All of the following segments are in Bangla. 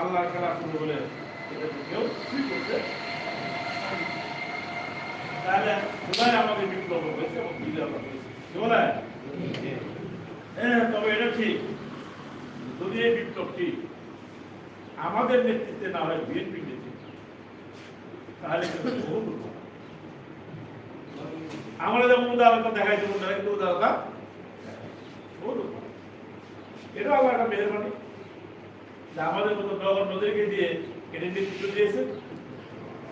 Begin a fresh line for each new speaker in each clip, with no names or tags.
আল্লাহ খেলা। আমাদের বলে হ্যাঁ, তবে এটা ঠিক যদি এই বিপ্লবটি আমাদের নেতৃত্বে না হয় বিএনপি তাহলে কিন্তু আমরা যেমন উদাহরণটা দেখাই দেবো উদাহরণটা। এটা আল্লাহ একটা মেহরবানি। যে আমাদের মতো নদীকে দিয়ে এটা নেতৃত্ব দিয়েছে।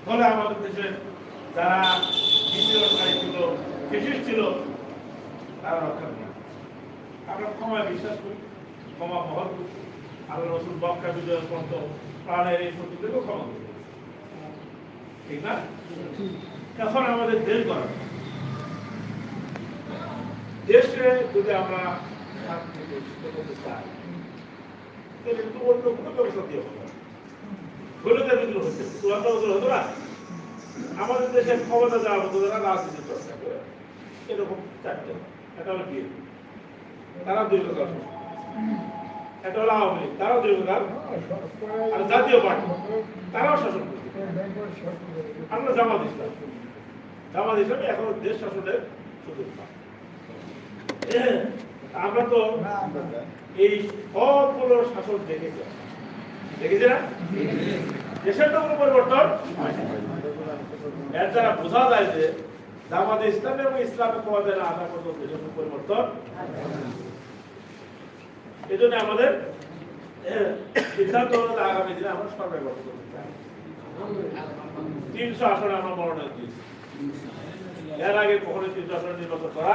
ফলে আমাদের দেশে যারা বিদ্রোহকারী ছিল ফেসিস ছিল, তারা রক্ষা পেল আমরা ক্ষমায় বিশ্বাস করি, ক্ষমা মহৎ করি। আল্লাহ রসুল বক্কা বিজয় পর্যন্ত প্রাণের এই শত্রুদেরকেও ক্ষমা করি ঠিক না? এখন আমাদের দেশ গড়া দেশে যদি আমরা শান্তি প্রতিষ্ঠিত করতে চাই তাহলে কিন্তু অন্য কোনো ব্যবস্থা দিয়ে হবে না। বিদ্রোহ হচ্ছে চুয়ান্ন বছর হতো না আমাদের দেশের ক্ষমতা যাওয়ার মতো যারা রাজনীতি চর্চা করে এরকম চারটে একটা হলো বিএনপি তারা দুই প্রকার একটা হলো আওয়ামী লীগ আর জাতীয় পার্টি তারাও শাসন করছে আমরা জামাত ইসলাম জামাত ইসলামে এখন দেশ শাসনের সুযোগ। আমরা তো এই সবগুলো শাসন দেখেছি। দেখেছি না? দেশের তো কোনো পরিবর্তন? এর দ্বারা বোঝা যায় যে ইসলাম এবং পর্যন্ত দেশের কোনো পরিবর্তন? আমাদের সিদ্ধান্ত আগামী দিনে আমরা সরকার গঠন করতে তিনশো আসনে আমরা মনোনয়ন দিয়েছি। এর আগে কখনো তিনশো আসনে নির্বাচন করা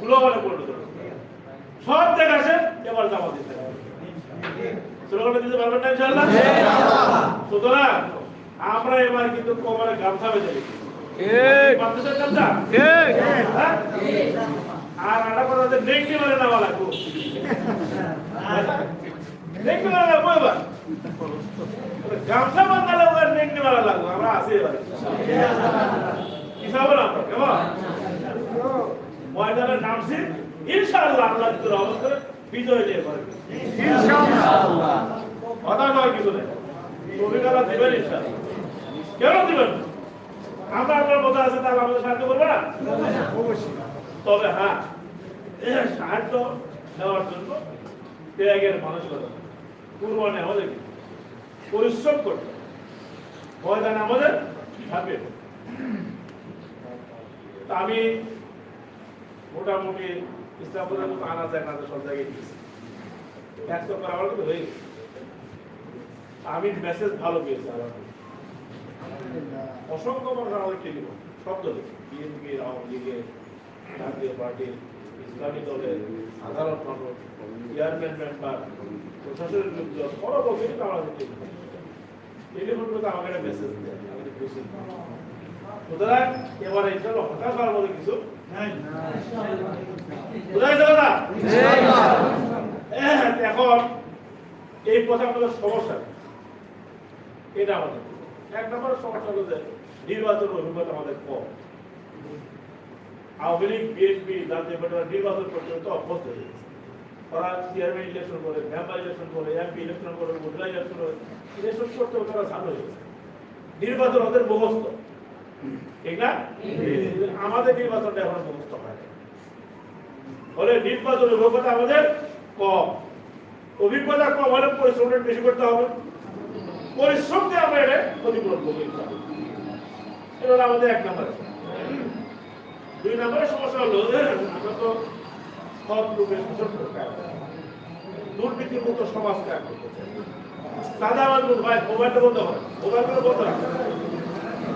গ্লোবালে পরিণত হলো। সব দেখাছে এবার জামাত দিতে হবে। স্লোগানটা দিতে পারবেন না ইনশাআল্লাহ? সুতরাং আমরা এবার কিন্তু কোমরে গামছা বেঁধে হ্যাঁ? আর আটা কথা হচ্ছে মারে নেওয়া লাগবো। নেংটি মারা লাগবো এবার। গামছা বান্ধালে ওর নেংটি মারা লাগবো। আমরা আছি এবার। কি খাব না কেমন? ময়দানে নামছি। ইনশাআল্লাহ আল্লাহ যদি রহমত করে বিজয় নিয়ে করে কথা নয় কিছু নেই। দিবেন ইনশাআল্লাহ। কেন দিবেন? আমরা আপনার কথা আছে তাহলে আমাদের সাহায্য করবে না? তবে হ্যাঁ সাহায্য দেওয়ার জন্য ত্যাগের মানসিকতা। কুরবানি আমাদের? পরিশ্রম করতে। ময়দান আমাদের থাকবে। তা আমি মোটামুটি ইসলামপুরের মতো আনা যায় না, সব জায়গায় গেছি একশো করে কিন্তু হয়ে আমি মেসেজ ভালো পেয়েছি আমার অসংখ্য মানুষ আমাদের শব্দ বিএনপি আওয়ামী লীগের, জাতীয় পার্টির ইসলামী দলের, সাধারণ মানুষ চেয়ারম্যান মেম্বার প্রশাসনের লোকজন, বড় বলতে কিন্তু আমাদের টেলিফোন। আমাকে একটা মেসেজ দেয়, আমাদের সুতরাং এবার হতাশ হওয়ার মতো কিছু এখন এই কথাগুলোর সমস্যা। এটা আমাদের। এক নম্বর সমস্যা হলো যে নির্বাচন অভিজ্ঞতা আমাদের কম। আওয়ামী লীগ বিএনপি জাতীয় পার্টি নির্বাচন করতে তো অভ্যস্ত হয়ে গেছে। ওরা চেয়ারম্যান ইলেকশন করে মেম্বার ইলেকশন করে এমপি ইলেকশন করে মহিলা ইলেকশন করে ইলেকশন করতে তারা চালু হয়ে গেছে। নির্বাচন ওদের মুখস্থ। ঠিক না? আমাদের নির্বাচনটা এখন মুখস্থ হয় ফলে নির্বাচন অভিজ্ঞতা আমাদের কম। অভিজ্ঞতা কম হলে পরিশ্রমটা বেশি করতে হবে। পরিশ্রম আমরা এটা ক্ষতিপূরণ করব। এটা আমাদের এক নম্বরে দুই নম্বরের সমস্যা হলো যে আমরা তো সব রূপে শাসন করতে হবে। দুর্নীতির মতো সমাজ ত্যাগ করতে চাই সাদা আমার ভাই মোবাইলটা বন্ধ করে মোবাইলগুলো বন্ধ রাখে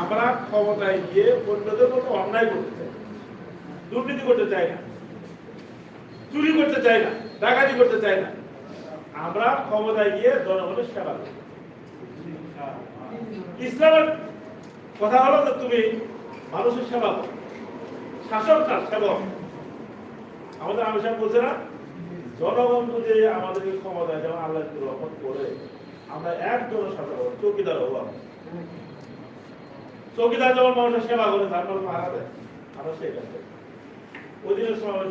আমরা ক্ষমতায় গিয়ে অন্যদের মতো অন্যায় করতে চাই। দুর্নীতি করতে চাই না। চুরি করতে চাই না। ডাকাতি করতে চাই না। আমরা ক্ষমতায় গিয়ে জনগণের সেবা করি। ইসলামের কথা হলো যে তুমি মানুষের সেবা করো। শাসক না, সেবক। আমাদের আমি সাহেব বলছে না, জনগণ যদি আমাদের ক্ষমতায় যেমন আল্লাহ করে, আমরা একজন সাধারণ চৌকিদার হব। চৌকিদার যেমন মানুষের সেবা করে তারপর মারা দেয় আমরা সেই কাজ। ওই সমাবেশ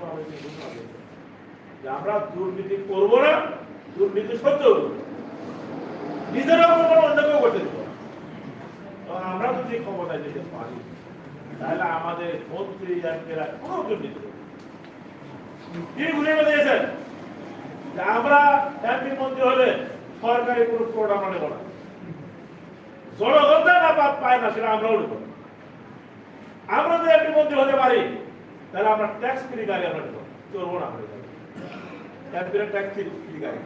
সমাবেশ যে আমরা দুর্নীতি করব না, দুর্নীতি সহ্য করব। নিজেরাও করব অন্যকেও করতে দেবো আমরা যদি ক্ষমতায় যেতে পারি, তাহলে আমাদের মন্ত্রী এমপিরা কোনো দুর্নীতি যে আমরা এমপি মন্ত্রী হলে সরকারি কোনো আমরা নেব না। জনগণ না পাপ পায় না সেটা আমরাও নেব আমরা যদি এমপি মন্ত্রী হতে পারি তাহলে আমরা ট্যাক্স ফ্রি গাড়ি আমরা নেব। চলবো না আমরা এমপিরা ট্যাক্স ফ্রি গাড়ি।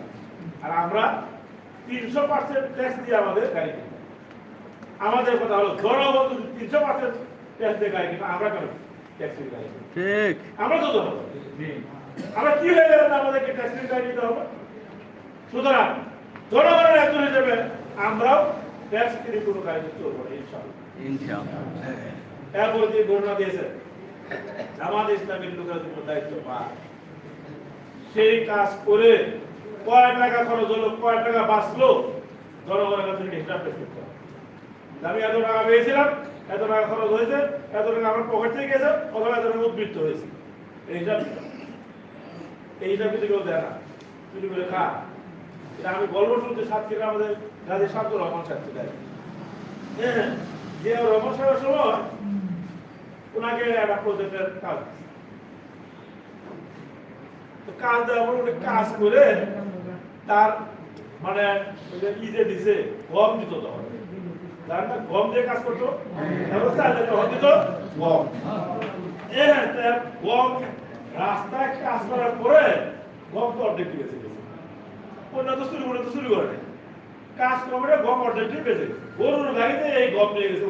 আর আমরা তিনশো পার্সেন্ট ট্যাক্স দিয়ে আমাদের গাড়ি কিনবো। আমাদের কথা হলো জনগণ যদি তিনশো পার্সেন্ট ট্যাক্স দিয়ে গাড়ি কিনবো আমরা কেন ট্যাক্স ফ্রি গাড়ি
ঠিক।
আমরা তো জনগণ আমরা কি হয়ে গেলাম আমাদেরকে ট্যাক্স ফ্রি গাড়ি নিতে হবে? সুতরাং জনগণের একজন হিসেবে আমরাও ট্যাক্স ফ্রি কোনো গাড়িতে চলবো না ইনশাআল্লাহ
ইনশাআল্লাহ
এরপরে যে ঘটনা দিয়েছে জামাত ইসলামের লোকেরা যখন দায়িত্ব পায়। সেই কাজ করে কয় টাকা খরচ হলো কয় টাকা বাঁচলো জনগণের কাছে হিসাব পেশ করতে। আমি এত টাকা পেয়েছিলাম এত টাকা খরচ হয়েছে এত টাকা আমার পকেট থেকে গেছে অথবা এত টাকা উদ্বৃত্ত হয়েছে। এই হিসাব। এই হিসাব কিন্তু কেউ দেয় না। চুরি করে খা এটা আমি গল্প শুনছি সাতক্ষীরা আমাদের গাজী শামসুর রহমান সাহেব দেয় হ্যাঁ যে রহমান সাহেবের সময় ওনাকে একটা প্রজেক্টের কাজ কাজ দেওয়ার পর কাজ করে তার মানে দিছে, গম দিত তখন। দিয়ে কাজ করতো? হ্যাঁ গম রাস্তায় কাজ করার পরে গম তো অর্ধেক অন্য তো করে তো করে। কাজ করে গম অর্ধেকটি বেঁচে গরুর গাড়িতে এই গম নিয়ে গেছে।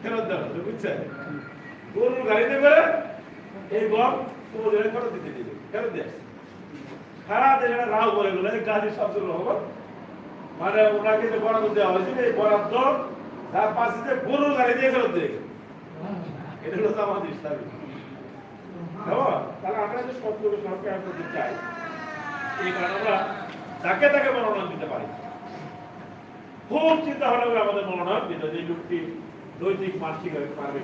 ফেরত দেওয়া হলো, বুঝছেন গরুর গাড়িতে করে এই গম ফেরত দিতে দিবে। ফেরত দিয়ে আসছে। রাও মানে এই তার পাশে গাড়ি দিয়ে সবগুলো চাই এই কারণে আমরা যাকে তাকে মনোনয়ন দিতে পারি। খুব চিন্তা ভাবনা করে আমাদের মনোনয়ন দিতে। এই লোকটি নৈতিক মানসিক পারবে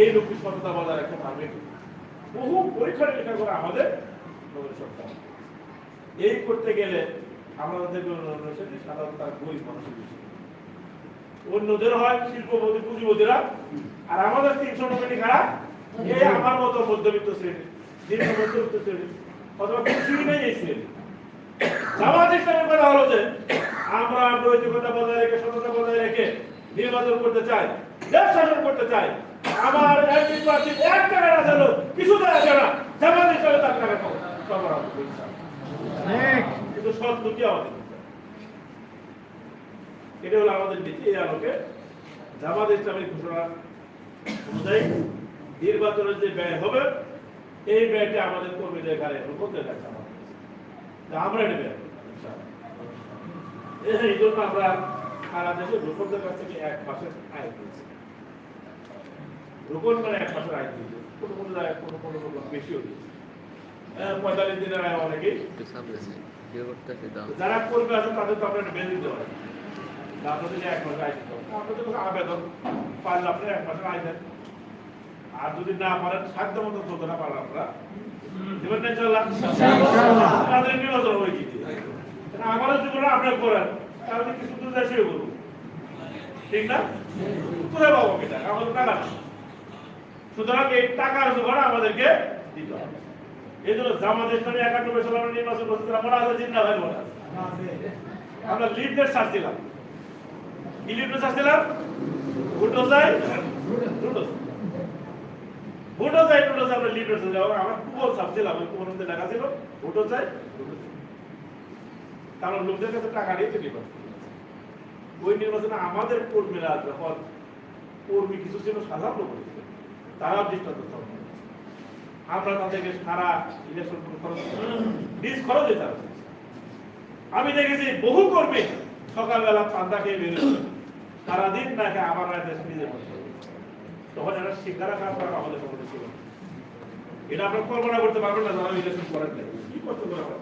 এই লোকটি সততা বজায় রাখতে পারবে বহু পরীক্ষা নিরীক্ষা করে আমাদের এই করতে গেলে আমাদের সাধারণত তারা গরিব মানুষের বেশি অন্যদের হয় শিল্পপতি, পুঁজিপতিরা, আর আমাদের তিনশো নব্বই খারাপ এই আমার মতো মধ্যবিত্ত শ্রেণি নিম্ন মধ্যবিত্ত শ্রেণি অথবা কিছুই নেই এই শ্রেণি জামাত ইসলামের কথা হলো যে আমরা নৈতিকতা বজায় রেখে সততা বজায় রেখে নির্বাচন করতে চাই দেশ শাসন করতে চাই। আমার এমপি প্রার্থী এক টাকা না কিছু দেয় আছে না জামাত ইসলামে তার টাকা কিন্তু সৎ নীতি আমাদের এটা হলো আমাদের নীতি এই আলোকে জামাত ইসলামের ঘোষণা অনুযায়ী নির্বাচনের যে ব্যয় হবে এই ব্যয়টা আমাদের কর্মীদের ঘাড়ে গেছে আমাদের আমরা এটা ব্যয়। এই- জন্য আমরা সারা দেশে রূপকদের কাছ থেকে এক মাসের আয় পেয়েছি। রূপন মানে এক মাসের আয় দিয়েছে কোনো কোনো জায়গায় কোনো কোনো বেশিও দিয়েছে পঁয়তাল্লিশ দিনের আয় অনেকেই। যারা আছে তাদের তো আপনার বেতন দিতে হয় আপনাদের এক মাসের আয় দিতে হবে। আপনাদের আবেদন পারলে আপনি এক মাসের আয় দেন। আর যদি না পারেন সাধ্য মতো চলতে না পারেন আপনারা দেবেন না তাদের নির্বাচন হয়ে আমাদের জীবনে আপনি করেন তাহলে কিছু তো দেশে করব। ঠিক না? কোথায় পাবো এটা আমাদের টাকা সুতরাং এই টাকার জোগাড় আমাদেরকে দিতে হবে। এই জন্য জামাত ইসলামী একানব্বই সালে আমরা নির্বাচন করতেছিলাম মনে আছে চিন্তা ভাই মনে আমরা সার্চ দিলাম কি সার্চ দিলাম ভোটো চাই ভোটো ভোটো চাই ভোটো চাই আমরা সার্চ দিলাম আমরা কুপন দিলাম ওই মধ্যে লেখা ছিল ভোটো চাই ভোটো চাই। কারণ লোকদের কাছে টাকা নিয়ে তো ওই নির্বাচনে আমাদের কর্মীরা যখন কর্মী কিছু ছিল, সাধারণ লোক তারা দৃষ্টান্ত স্থাপন আমরা তাদেরকে সারা ইলেকশন খরচ খরচে তারা আমি দেখেছি বহু কর্মী সকালবেলা পান্তা খেয়ে বেরোচ্ছে সারাদিন না খেয়ে আবার রাতে নিজে বসে তখন একটা শিক্ষারা কাজ করা আমাদের ছিল। এটা আপনার কল্পনা করতে পারবেন না যারা ইলেকশন করেন। কি করতে পারবেন